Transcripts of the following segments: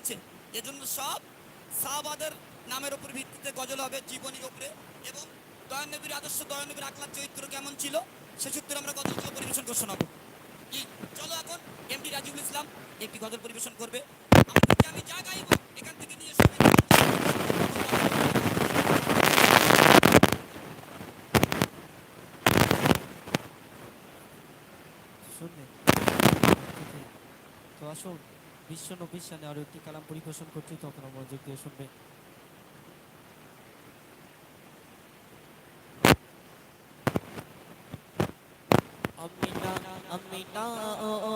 চলছে এজন্য সব সাহাবাদের নামের উপর ভিত্তিতে গজল হবে জীবনীর উপরে এবং দয়ানবীর আদর্শ, দয়ানবীর আকলার চরিত্র কেমন ছিল সে সূত্রে আমরা গজলগুলো পরিবেশন করে শোনাবো। কি? চলো এখন এমডি রাজিবুল ইসলাম একটি গজল পরিবেশন করবে। আমি যা গাইবো এখান থেকে নিয়ে শুনলেন তো আসুন। বিশ্ব নব্বই সালে আরও একটি কালাম পরিবেশন করছি, তখন মনোযোগ দিয়ে শুনবে। আমিনা আমিনা, ও ও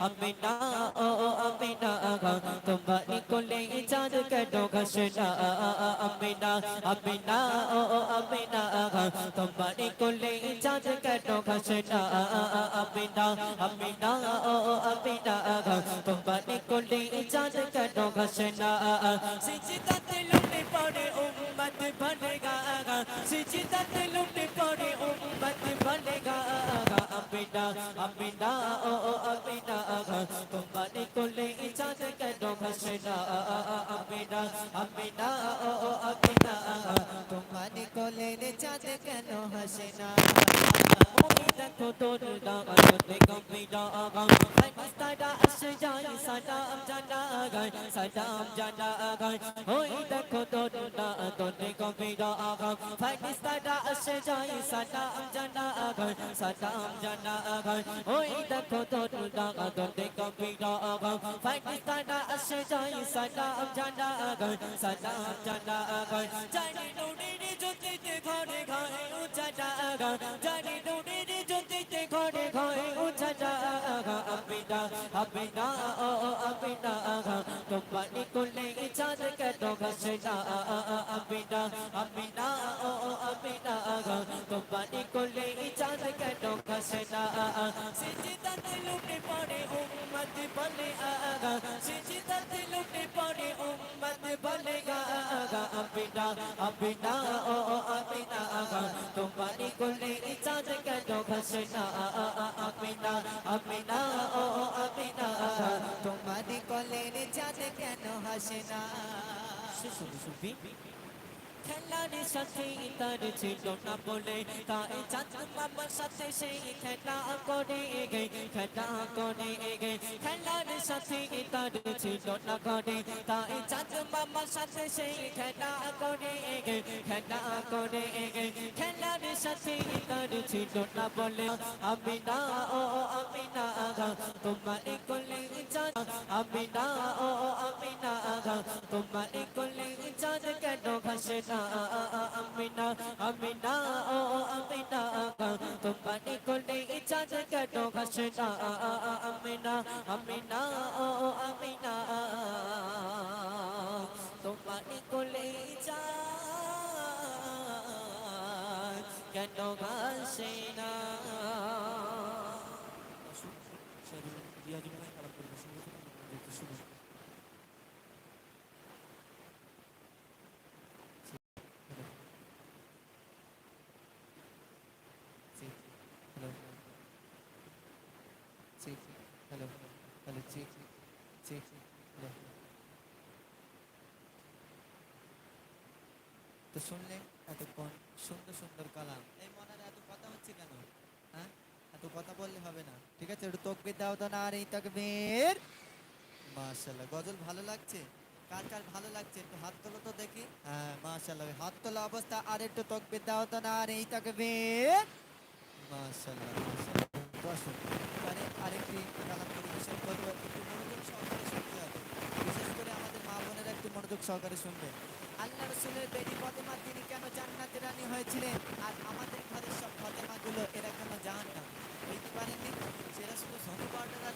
আমিনা ও আমিনা তোমার কোলে চাঁদ কেন ঘষে না আমিনা আমিনা ও আমিনা তোমার কোলে চাঁদ কেন ঘষে আমিনা আমিনা ও আমিনা তোমার কোলে চাঁদ কেন ঘষে সিজদাতে লুটে পড়ে উম্মত বনেগা সিজদাতে লুটে পড়ে উম্মত বনেগা আমিনা আমিনা ও আমিনা তোমার কোলে চাঁদ কেন ভাসে না? আমিনা আমিনা ও আমিনা তোমার কোলে চাঁদ কেন হাসে না? দেখো তোর দাঁড়াতে গম্ভীরা আগাম সাদা আসে যায় সাদাম জানা গায় সাদাম জানা গায় ওই দেখো তোর দাঁড়াতে গম্ভীরা আগাম সাদা আসে যায় সাদাম জানা গায় সাদাম জানা গায় ওই দেখো তোর দাঁড়াতে গম্ভীরা আগাম সাদা আসে যায় সাদাম জানা গায় সাদাম জানা গায় জানি জানি ও আবিনা তোমার কোলে চাঁদ কেন ঘষে না আবিনা আবিনা ও ও আবিনা তোমার কোলে চাঁদ কেন ঘষে না সিজিদাতে লুটে পড়ে উম্মত বলে আগা সিজিদাতে লুটে পড়ে উম্মত বলে আগা আবিনা আবিনা ও ও আবিনা তোমার কোলে চাঁদ কেন ঘষে না আবিনা আবিনা ও ও আবিনা তোমার কলের চাঁদ কেন হাসে না? খেলার সাথে তার ছিল না বলে তাই চাঁদ মামার সাথে সেই খেলা করে গে খেলা করে গে খেলার সাথে তার ছিল না করে তাই চাঁদ মামার সাথে সেই খেলা করে গে খেলা করে গে খেলার সাথে তার ছিল না বলে আমি না ও আমি না তোমার কোলে চাঁদ আমি না ও আমি না তোমার কোলে চাঁদ কেন ঘষে না? আমিনা আমিনা, ও আমিনা তোমার কোলে চাঁদ কেন ঘষে না? আমিনা আমিনা, ও আমিনা তোমার কোলে চাঁদ কেন ঘষে না? হ্যালো চেক চেক হ্যালো তো শুনলে এতক্ষণ সুন্দর সুন্দর কালাম। এই মনার এত কথা হচ্ছে কেন? হ্যাঁ? এত কথা বললে হবে না। ঠিক আছে, একটু তকবির দাও তো না আর এই তকবির। মাশাল্লাহ গজল ভালো লাগছে? কার কার ভালো লাগছে? একটু হাত তোলো তো দেখি। হ্যাঁ মাশাল্লাহ হাত তোলা অবস্থা। আর একটু তকবির দাও তো না আর এই তকবির। মনোযোগ সহকারে শুনতে হবে। বিশেষ করে আমাদের মা বোনেরা একটু মনোযোগ সহকারে আল্লাহ রসুলের তিনি কেন হয়েছিলেন? আর আমাদের সব এরা কেন না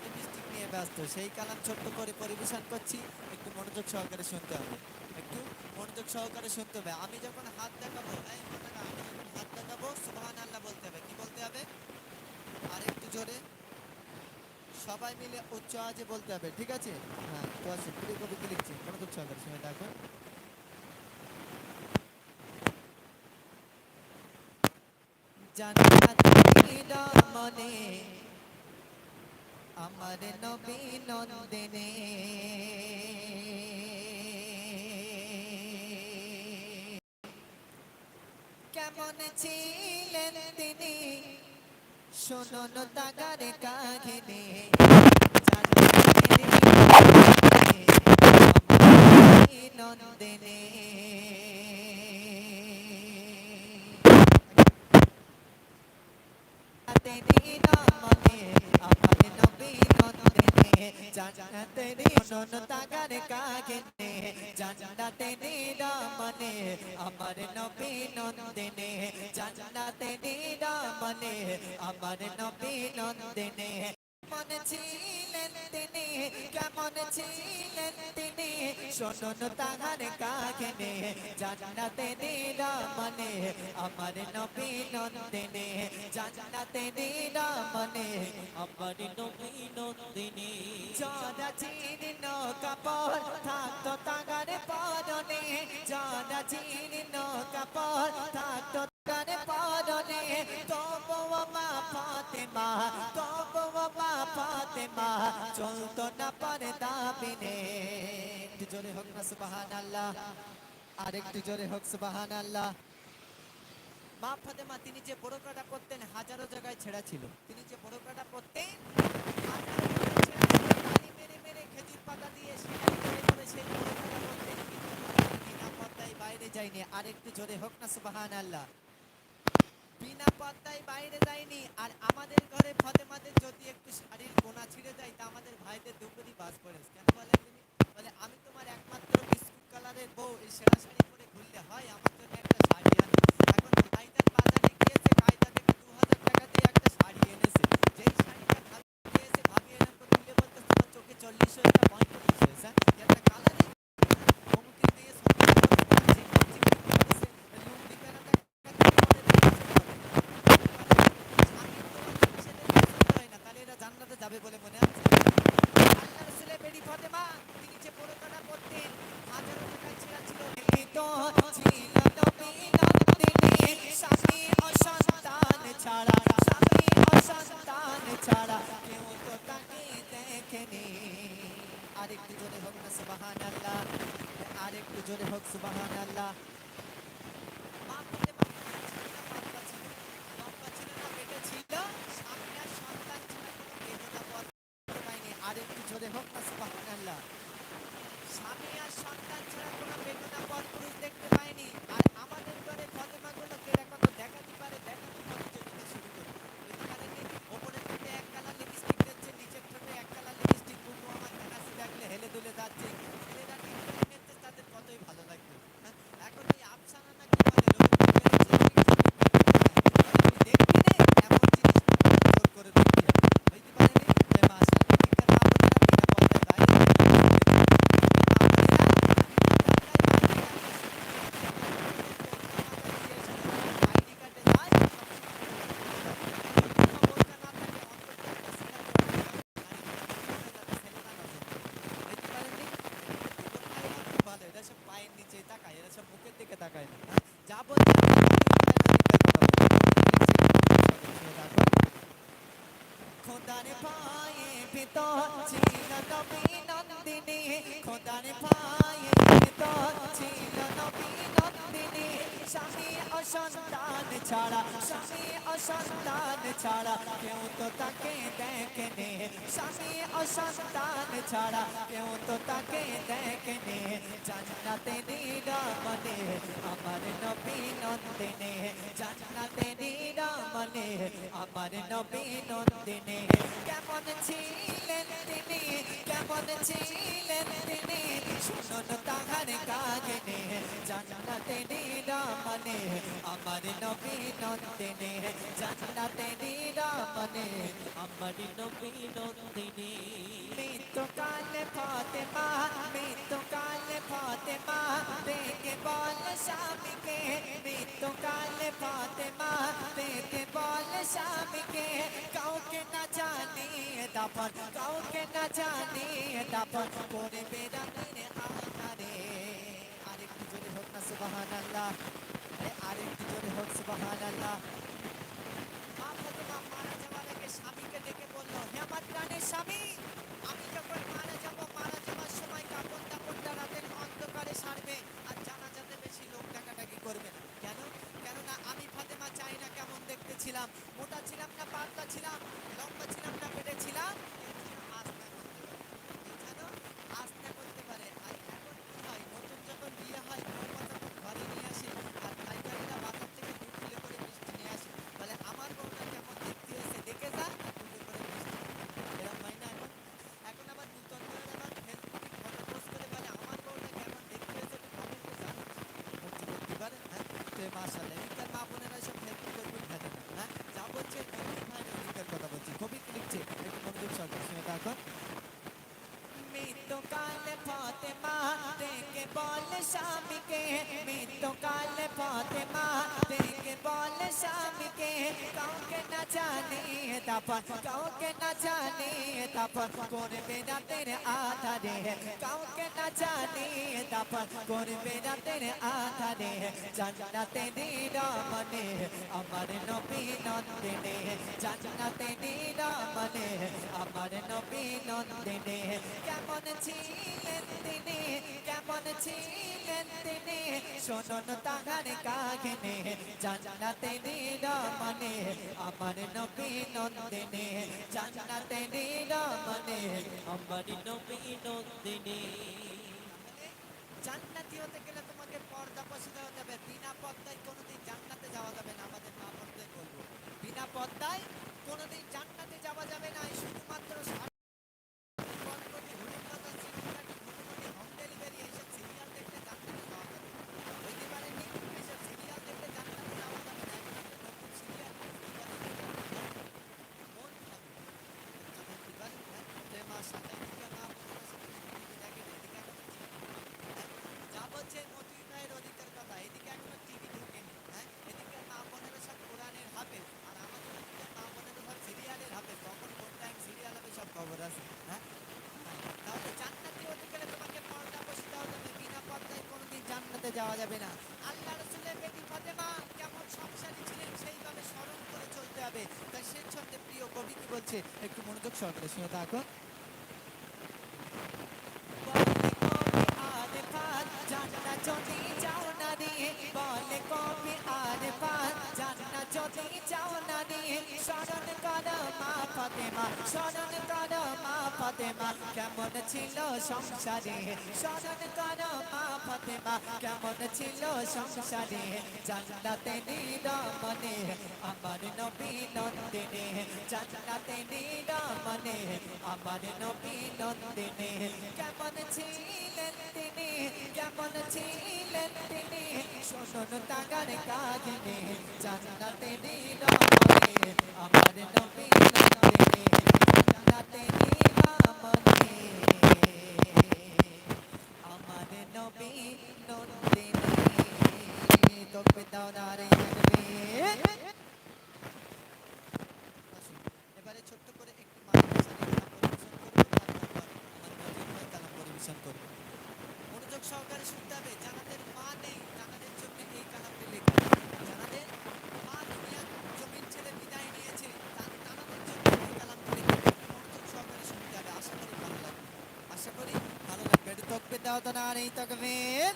নিয়ে ব্যস্ত। সেই কালাম ছোট্ট করে পরিবেশন করছি। একটু মনোযোগ সহকারে শুনতে হবে। মনোযোগ সহকারে শুনতে হবে। আমি যখন হাত দেখাবো এই মাথাটা, আমি যখন হাত দেখাবো সুবহান আল্লাহ বলতে হবে। কি বলতে হবে? আর একটু জোরে। সবাই মিলে উচ্চ আওয়াজে বলতে হবে ঠিক আছে? হ্যাঁ তো আছে পুরো কবিতা লিখছি মনোযোগ সহকারে শুনে দেখো। জান্নাতের মনে আমার নবী নন্দিনে। কেমন ছিলেন তিনি। শুনুন তাগার কাহিনী। নন্দিনী তেরি নামে আমার নবী জান্নাতেরি শোন তাগার কাগিনে জান্নাতেরি নিরামনে আমার নবী নন্দিনে। জান্নাতেরি নিরামনে আমার নবী নন্দিনে। কেমন ছিলেন তিনি? কেমন ছিলেন তিনি? শোনুন তাহার কাহিনী। জান্নাতে নিরামনে আমার নবী নন্দিনে। জান্নাতে নিরামনে আমার নবী নন্দিনী। যারা চিহ্ন কাপড় থাকতো তাগার পরনে। যারা চিহ্ন কাপড় থাকতো তাগার পরনে মা মা চলতো না পারে দাবিনে একটু জোরে হোক না আরেকটু জোরে হোক মা তিনি যে বোরকাটা করতেন, হাজারো জায়গায় ছেঁড়া ছিল। তিনি যে করতেন মেরে মেরে খেজুর পাতা দিয়ে করতেন। বাইরে যায়নি। আরেকটু জোরে হোক না সুবাহান আল্লাহ বিনা পর্দায় বাইরে যায়নি। আর আমাদের ঘরে ফাতেমাদের যদি একটু শাড়ির কোনা ছিঁড়ে যায়, তা আমাদের ভাইদের দুপুরি বাস পড়ে। কেন বলেন তিনি? বলে, আমি তোমার একমাত্র বিস্কুট কালারের বউ, এই সেরা শাড়ি পরে ঘুরলে হয়, আমার জন্য একটা শাড়ি আনো। এখন ভাইজান বাজারে গিয়েছে কায়দা থেকে দু হাজার টাকা দিয়ে একটা শাড়ি এনেছে। যেই শাড়িটা ভাবি ভাবি করে তুলে বলতে, তোমার চোখে চল্লিশ একটা পঁয়তাল্লিশ হয়েছে একটা কালারই অমুকের দিয়ে সত্যি কথা বলছে, চিকচিক করতেছে, লুঙ্গি কেনাটা একটা করে দিয়েছে। আমি তোমার ছেলের পছন্দ হয় না, তাহলে এরা জান্নাতে যাবে বলে মনে আছে আল্লাহ রসুলের বেটি ফাতেমা তিনি যে বোরকাটা পরতেন হাজারো টাকায় ছেঁড়া ছিল তো জান্নাতে আমার নবী নন্দিনে। কেমন ছিলেন তিনি, কেমন ছিলেন তিনি? শুনুন তাহার কাগনে জান্নাতে নিরামনে আমার নবী নন্দিনে। জান্নাতে নিরামনে আমার নবী নন্দিনী। মৃত্যুকালে ফাতেমা, মৃত্যুকালে ফাতেমা, দেখে বল স্বামীকে, মৃত্যুকালে ফাতেমা, দেখে বল স্বামীকে, কাউকে না জানিয়ে দাপন কাউকে না জানিয়ে দাপন করে বেড়াতে রে আহারে আরেকটু জোরে হোক না সুবাহান আল্লাহ আরেকটু জোরে হোক সুবাহান আল্লাহ স্বামীকে ডেকে বলল, হে আমার প্রাণের স্বামী, আমি যখন মারা যাব মারা যাওয়ার সময় কাপড় টাপড়টা রাতের অন্ধকারে সারবে আর জানাজাতে বেশি লোক ডাকাডাকি করবে না কেন কেননা আমি ফাতেমা চাই না কেমন দেখতে ছিলাম মোটা ছিলাম না পাতলা ছিলাম লম্বা ছিলাম না পেটে ছিলাম আস্তে করতে পারে আর এখন কি হয় নতুন যখন বিয়ে হয় বৌমা যখন ঘরে নিয়ে আসে আর পাইকারিরা বাজার থেকে দুধ কিলো করে মিষ্টি নিয়ে আসে বলে আমার বউটা কেমন দেখতে হয়েছে দেখে যা দুধে করে মিষ্টি এরকম হয় না এখন এখন আবার নূতন করে আবার ফেসবুকে ফটো পোস্ট করে বলে আমার বউটা কেমন দেখতে হয়েছে একটু কমেন্টে জানান ভর্তি করতে পারে হ্যাঁ তো মাশাআল্লাহ এখানকার মা বোনেরা সব ফেসবুক ফেসবুক ঘাটে না হ্যাঁ যা বলছে নবীন ভাই নবীনের কথা বলছি কবি কি লিখছে একটু মনোযোগ সহকারে শুনে থাকুন মৃত্যুকালে ফাতেমা দেখে বল স্বামীকে মৃত্যুকালে ফাতেমা দেখে বল স্বামীকে কাউকে না জানিয়ে তাপন কাউকে না জানিয়ে তাপন করবে রাতের আধারে। কাউকে না জানিয়ে তাপন করবে রাতের আধারে। জান্নাতে নিরামনে আমার নবী নন্দিনে। জান্নাতে নিরামনে আমার নবী নন্দিনে। কেমন ছিলেন তিনি? কেমন ছিলেন তিনি? শোনন তাহার কাহিনী। জান্নাতে নিরামনে আমার নবী নন্দিনে। জান্নাতে নীলমণি আমার নবী নন্দিনী। জান্নাতি হতে গেলে তোমাকে পর্দা পশিতে হতে হবে, বিনা পর্দায় কোনোদিন জান্নাতে যাওয়া যাবে না, আমাদের মা বলব। বিনা পর্দায় কোনোদিন জান্নাতে যাওয়া যাবে না শুধুমাত্র সারা- গণপতি, হুলিকাতা, সিনেমাটি, ঘুটুমুটি, হোম ডেলিভারি এইসব সিরিয়াল দেখলে জান্নাতে যাওয়া যাবে না। বুঝতে পারেননি? এইসব সিরিয়াল দেখলে জান্নাতে যাওয়া যাবে না। একমাত্র নতুন সিরিয়াল, মন থাকবে। বুঝতে পারেন? হ্যাঁ? তো এই মাশাআল্লাহ, এদিকে মা বোনেরা সব টিভি দেখেন, এদিকে এখনও যা বলছে মতুই ভাইয়ের অধিকার কথা এদিকে এখনও টিভি ঢুকেনি হ্যাঁ এদিকে মা বোনেরা সব কোরআনের হাফে আর আমাদের ওদিকে মা বোনেরা সব সিরিয়ালের হাফে কখন কোন টাইম সিরিয়াল হবে সব খবর আছে হ্যাঁ হ্যাঁ, তাহলে জান্নাতি হতে গেলে তোমাকে পর্দা বসতে হবে বিনা পর্দায় কোনোদিন জান্নাতে যাওয়া যাবে না। আল্লাহ রসুলের বেটি ফাতেমা কেমন সংসারী ছিলেন সেইভাবে স্মরণ করে চলতে হবে। তাই ছন্দে প্রিয় কবি কি বলছে? একটু মনোযোগ সহকারে শুনে থাকো স্মরণ কর মা স্মরণ কর মা ফাতেমা কেমন ছিল সংসারে? স্মরণ কর মা ফাতেমা কেমন ছিল সংসারে? জান্নাতে নিরমনে, আমার নবী নন্দিনে। জান্নাতে নিরমনে, আমার নবী নন্দিনে। কেমন ছিলেন তিনি? কেমন ছিলেন তিনি? শোষণ তাগার কাহিনী জান্নাতে নিরমনে, আমার নবী নন্দিনে। জান্নাতে নিরমনে আমার নবী নন্দিনী তোকে দাও নারে এবারে ছোট্ট করে একটি মাদ্রাসা কালাম পরিবেশন করব আমার নজরুল ভাই কালাম পরিবেশন করব মনোযোগ সহকারে শুনতে হবে জানাদের মা নেই জানাদের জন্য এই কালামটি লেখা জানাদের মা দুনিয়া জমিন ছেড়ে বিদায় নিয়েছে তার জানাদের জন্য এই কালামটি লেখা আল্লাহ নারী তকবীর।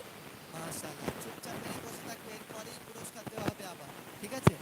মাশাআল্লাহ, চুপচাপ মেরে বসে থাকবে এরপরেই পুরস্কার দেওয়া হবে আবার, ঠিক আছে?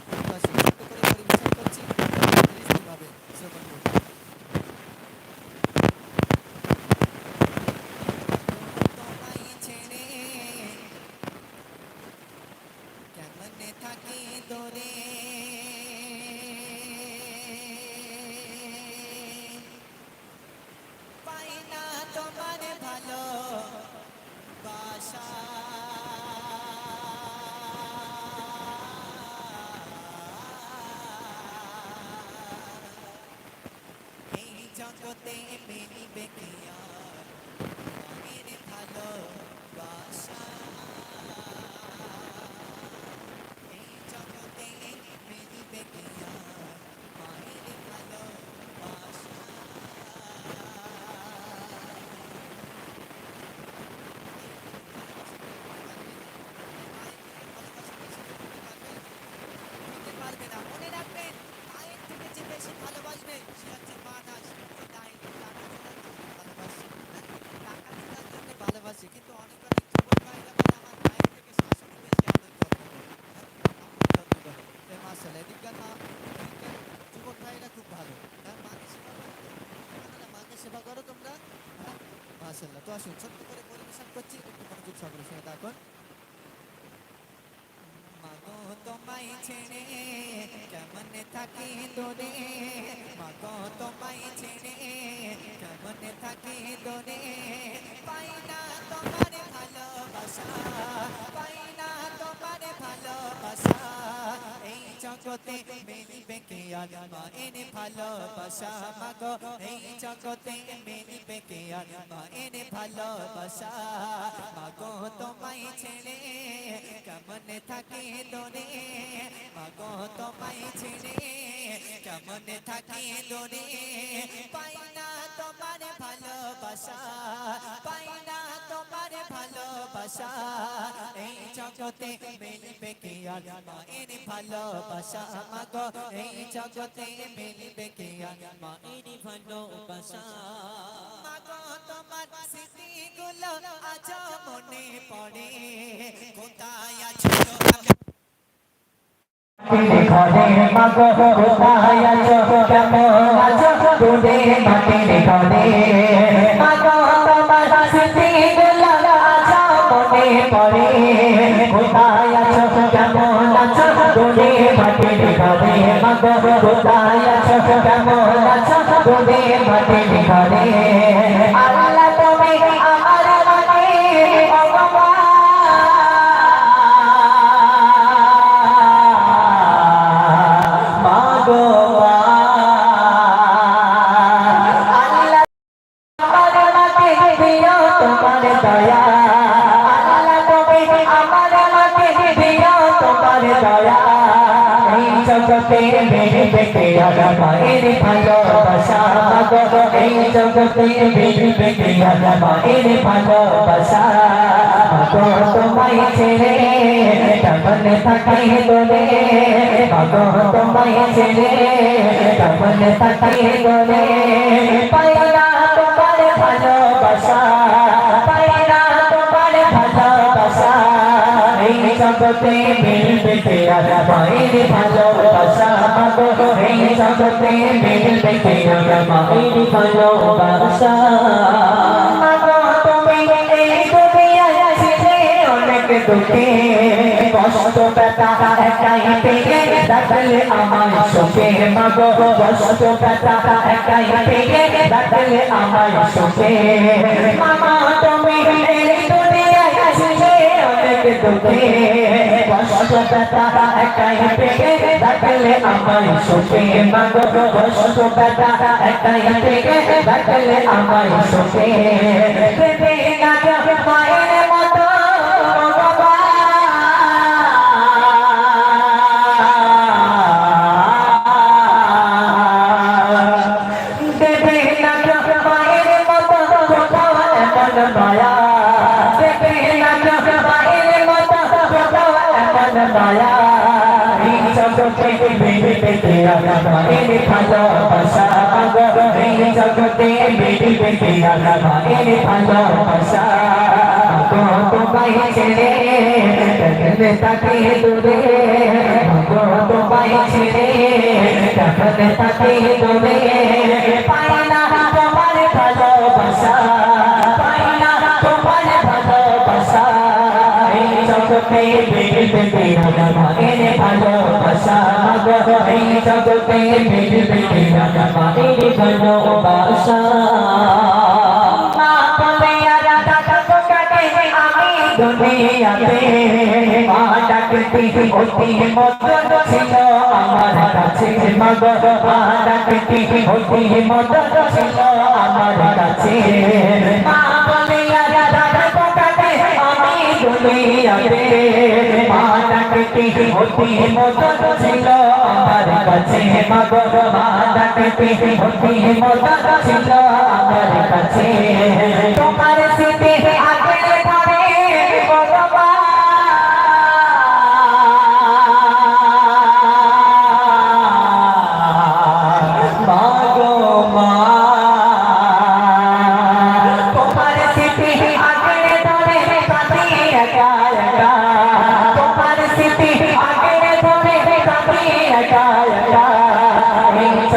এই জগতে মেরিবে কি আর মায়ের ভালো বাসা এই জগতে মেরিবে কি আর মায়ের ভালো বাসা দিতে পারবে না মনে রাখবেন মায়ের থেকে যে বেশি ভালোবাসবে সে হচ্ছে মা না সে হচ্ছে দাই টাকা তোলার জন্য ভালোবাসে টাকা তোলার জন্য ভালোবাসে কিন্তু অনেক অনেক যুবক ভাইরা বলে আমার মায়ের থেকে শাশুড়ি বেশি আদর যত্ন করে আমার যত্ন করে তাই মাসাল্লাহ এদিককার মা এদিককার যুবক ভাইরা খুব ভালো হ্যাঁ মাকে সেবা করো তোমরা মাকে সেবা করো তোমরা। মাসাল্লাহ তো আসুন, ছোট্ট করে পরিবেশন করছি, একটু মনোযোগ সহকারে শুনে থাকুন। মাগো তোমায় ছেড়ে, কেমন থাকি দূরে? মাগো তোমায় ছেড়ে, কেমন থাকি দূরে? পাই না তোমার ভালোবাসা। জগতে মেলিবে কে আর মায়ের ভালোবাসা মাগো। এই জগতে মেলিবে কে আর মায়ের ভালোবাসা মাগো। তোমায় ছেড়ে কেমন থাকি দূরে? মাগো, তোমায় ছেড়ে কেমন থাকি দূরে? পাই না তোমার ভালোবাসা পাই ভালোবাসা। এই জগতে মিলবে কি আর মায়ের ভালোবাসা? মাগো, এই জগতে মিলবে কি আর মায়ের ভালোবাসা? মাগো, তোমার স্মৃতিগুলো আজ মনে পড়ে। কোথায় আছো ঘরে মাগো, কোথায় আছো কেমন আছো দূরে মাটির ঘরে কোথায় আছো কেমন আছো? তুমি মাটির ঘরে। আল্লাহ মায়ের ভালোবাসা মাগো তোমায় ছেড়ে কেমন থাকি তোরে মাগো তোমায় ছেড়ে কেমন থাকি তোরে পাইলা তোমার ভালোবাসা পাইলা তোমার ভালোবাসা এই জগতে মিলবে কে আর ভালোবাসা জগতে মিলবে আর মায়ের ভালোবাসা দুঃখে কষ্ট ব্যথা একাই পেয়ে ডাকলে আমার সুখে মাগো কষ্ট ব্যথা একাই পেয়ে ডাকলে আমার মামা তুমি দুঃখে ব্যথা একাই পেয়ে ডাকলে আমার সুখে মাগো কষ্ট ব্যথা একাই পেয়ে ডাকলে আমার সুখে তাকে দূরে কত পাই ছেড়ে দেখলে তাকে দূরে পাই না তোমার ভালোবাসা পাই না তোমার ভালোবাসা এই জগতে বেটি বেটি মায়ের ভালোবাসা এই জগতে বেটি বেটি মায়ের ভালোবাসা দুনিয়াতে মা ডাকতি অতি মদন ছিল, আমার কাছে মগ মা ডাকতি অতি মদন ছিল, আমার কাছে মা বলে আমি দুনিয়াতে মা ডাকতি অতি মদন ছিল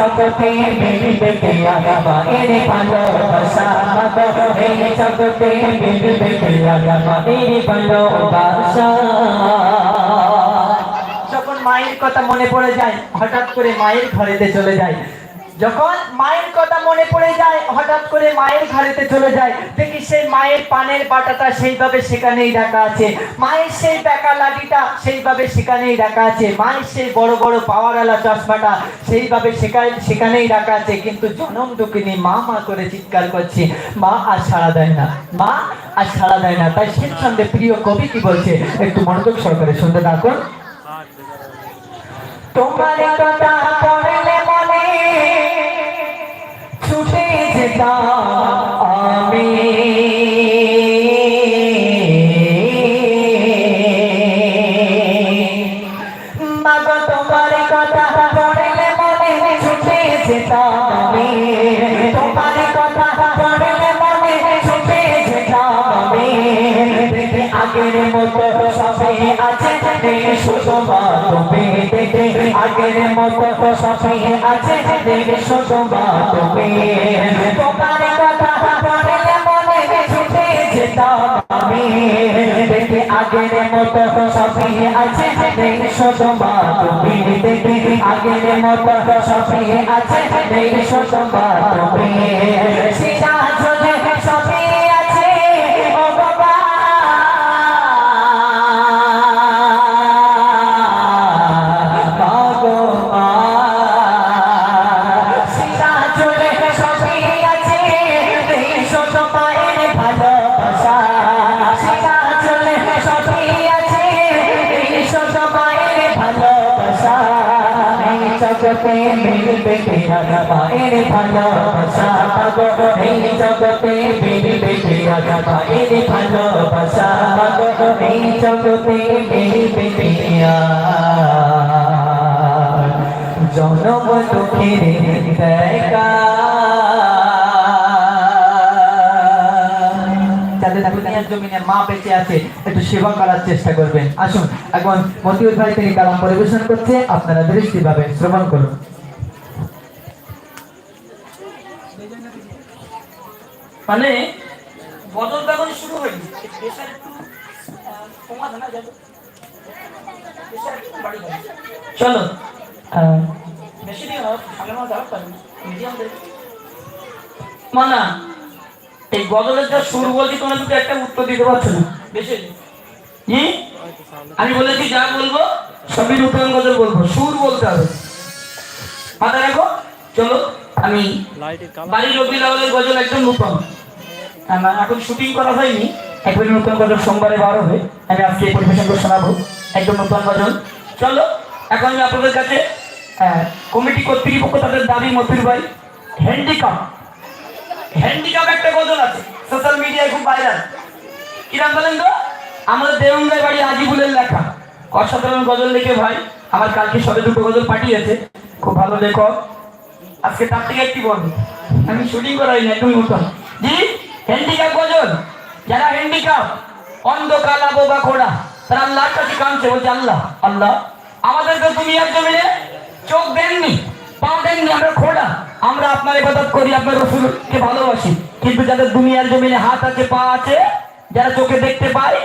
জগতে বেবি বেবি আগা এর ভালোবাসা এই জগতে বেবি বেবি আগা এর ভালোবাসা যখন মায়ের কথা মনে পড়ে যায়, হঠাৎ করে মায়ের ঘরেতে চলে যায়। যখন মায়ের কথা মনে পড়ে যায় হঠাৎ করে মায়ের ঘরেতে চলে যায় দেখি সেই মায়ের পানের বাটাটা সেইভাবে সেখানেই রাখা আছে। মায়ের সেই বেকা লাঠিটা সেইভাবে সেখানেই রাখা আছে। মায়ের সেই বড় বড় পাওয়ারওয়ালা চশমাটা সেইভাবে সেখানে সেখানেই রাখা আছে। কিন্তু জনম দুঃখিনী মা মা করে চিৎকার করছে মা আর সাড়া দেয় না। মা আর সাড়া দেয় না। তাই সেই সঙ্গে প্রিয় কবি কি বলছে? একটু মনোযোগ সহকারে শুনতে থাকুন। তোমার কথা ছুটে যেতাম। আগের মতো সবে আছে দেখে শুধু মা তুমি। তোমার কথা পড়লে মনে ছুটে যেতাম আমি। দেখে আগের মতো সবে আছে দেখে শুধু তুমি। দেখে আগের মতো সবে আছে দেখে শুধু তুমি। সিনা জগতে মিলবে কিনা মায়ের ভালোবাসা গো এই জগতে মিলবে কিনা মায়ের ভালোবাসা গো এই জগতে মিলবে কিনা জনম দুঃখের দেখা যাদের দুনিয়ার জমিনে মা বেঁচে আছে একটু সেবা করার চেষ্টা করবেন। আসুন এখন মতিউর ভাই তিনি কালাম পরিবেশন করছে আপনারা দৃষ্টি পাবেন শ্রবণ করুন। মানে বদল এখন শুরু হয়নি। প্রেশার একটু কমাতে না যাবে। প্রেশার একটু বাড়ি যাবে। চলো। আহ, বেশি দিন সামনে মাস মিডিয়াম মানা এই গজলের যা সুর বলছি তোমরা দুটো একটা উত্তর দিতে পারছ না। বেশি হুম আমি বলেছি যা বলব সবই নতুন গজল বলব সুর বলতে হবে। মাথায় রাখো চলো আমি বাড়ির রবি লাউলের গজল একদম নতুন এখন শুটিং করা হয়নি। একবারে নতুন গজল সোমবারে বার হবে। আমি আজকে পরিবেশন করে শোনাবো। একদম নতুন গজল। চলো এখন আমি আপনাদের কাছে কমিটি কর্তৃপক্ষ তাদের দাবি মতির ভাই। হ্যান্ডিকাপ হ্যান্ডিকাপ একটা গজল আছে সোশ্যাল মিডিয়ায় খুব ভাইরাল কিরাম বলেন তো? আমাদের দেওয়াঙ্গায় বাড়ি আজিবুলের লেখা। অসাধারণ গজল লিখে ভাই, আমার কালকে সবে দুটো গজল পাঠিয়েছে। খুব ভালো লেখক। আজকে তার থেকে একটি বলব আমি শুটিং করাই না তুমি মতো জি হ্যান্ডিক্যাপ কজন যারা হ্যান্ডিক্যাপ অন্ধ কালা বোবা খোড়া তারা আল্লাহর কাছে কাঁদছে, বলছে আল্লাহ আল্লাহ আমাদেরকে তুমি আর জমিনে চোখ দেননি। আমরা আপনার ইবাদত করি, আপনার রসুলকে ভালোবাসি। কিন্তু যাদের দুনিয়ার জমিনে হাত আছে, পা আছে, যারা চোখে দেখতে পায়,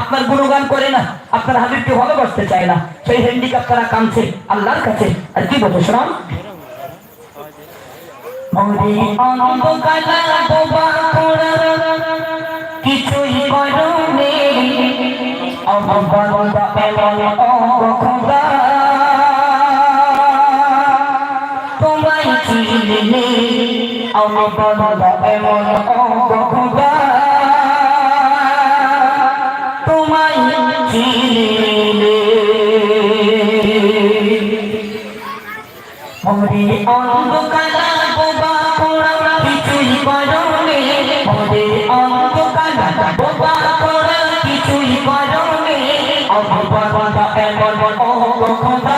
আপনার গুণগান করে না, আপনার হাবিবকে ভালোবাসতে চায় না। সেই হ্যান্ডিক্যাপ তারা কাঁদছে আল্লাহর কাছে। আর কি বোবা খোড়া কিছুই অববন্দা এমন অখোদা চিনলে অববন্দা এমন অখোদা তোমায় চিনলে মরে অন্ধকার বোবা পোড়া কিছুই করনে মরে অন্ধকার বোবা পোড়া কিছুই করনে অববাদা এমন অখোদা তোমায়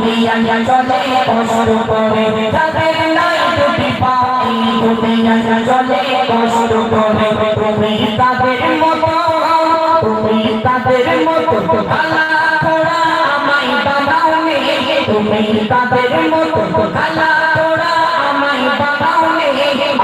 দুনিয়া চলে কষ্ট করে। যাদের নাই দুটি পাই দুনিয়া চলে কষ্ট করে। তুমি তাদের মতো, তুমি তাদের মতো। কালা খোড়া তাদের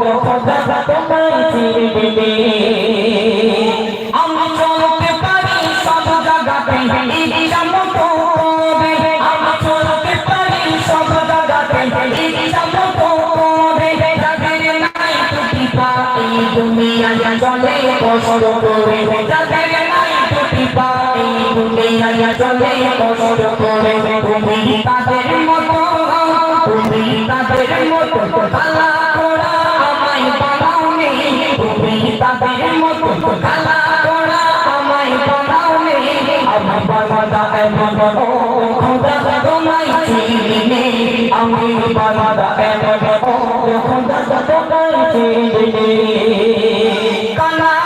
খোদা তোমায় চিনলে আমি চলতে পারি সব জায়গাতে ইচ্ছা মতো কবে আমি চলতে পারি সব জায়গাতে ইচ্ছা মতো কবে যাদের নাই টুটি পাই দুনিয়া তুমি তাদের মতো তুমি তাদের মতো আমি এমন ও খোদা তোমায় চিনলে কালা